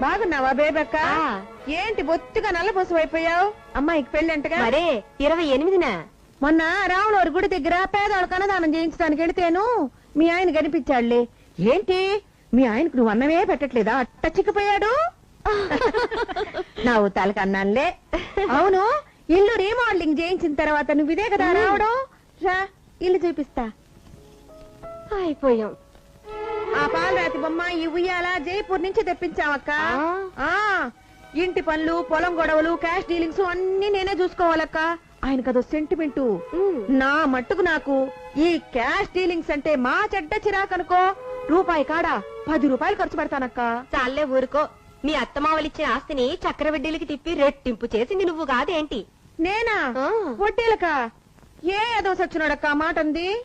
బాగున్నావా బేబక్క. ఏంటి బొత్తిగా నల్లపూసం అయిపోయావు అమ్మాయికి పెళ్ళంటగా మరే ఇరవై ఎనిమిదిన. మొన్న రాములవారి గుడి దగ్గర పేదవాళ్ళకి అన్నదానం చేయించడానికి వెళితేను మీ ఆయన కనిపించాడులే. ఏంటి? మీ ఆయనకు నువ్వు అన్నమే పెట్టట్లేదా? అట్ట చిక్కిపోయాడు? నా తలకి అన్నానులే. అవును ఇల్లు రీమోడలింగ్ చేయించిన తర్వాత నువ్వు ఇదే కదా రావడం? రా ఇల్లు చూపిస్తా. అయిపోయాం. ఆ పాలరాతి బొమ్మ ఈ ఉయ్యాల జైపూర్ నుంచి తెప్పించావక్క. ఆ? ఇంటి పనులు పొలం గొడవలు క్యాష్ డీలింగ్స్ అన్ని నేనే చూసుకోవాలక్క. ఆయన కదో సెంటిమెంటు. నా మట్టుకు నాకు ఈ క్యాష్ డీలింగ్స్ అంటే మా చెడ్డ చిరాకనుకో. రూపాయి కాడా పది రూపాయలు ఖర్చు పెడతానక్క. చాలే ఊరుకో. మీ అత్తమావలిచ్చిన ఆస్తిని చక్రవడ్డీలకి తిప్పి రెట్టింపు చేసింది నువ్వు కాదేంటి? నేనా. వడ్డీలక? ఏ ఏదో సచ్చినాడక్క మాట ఉంది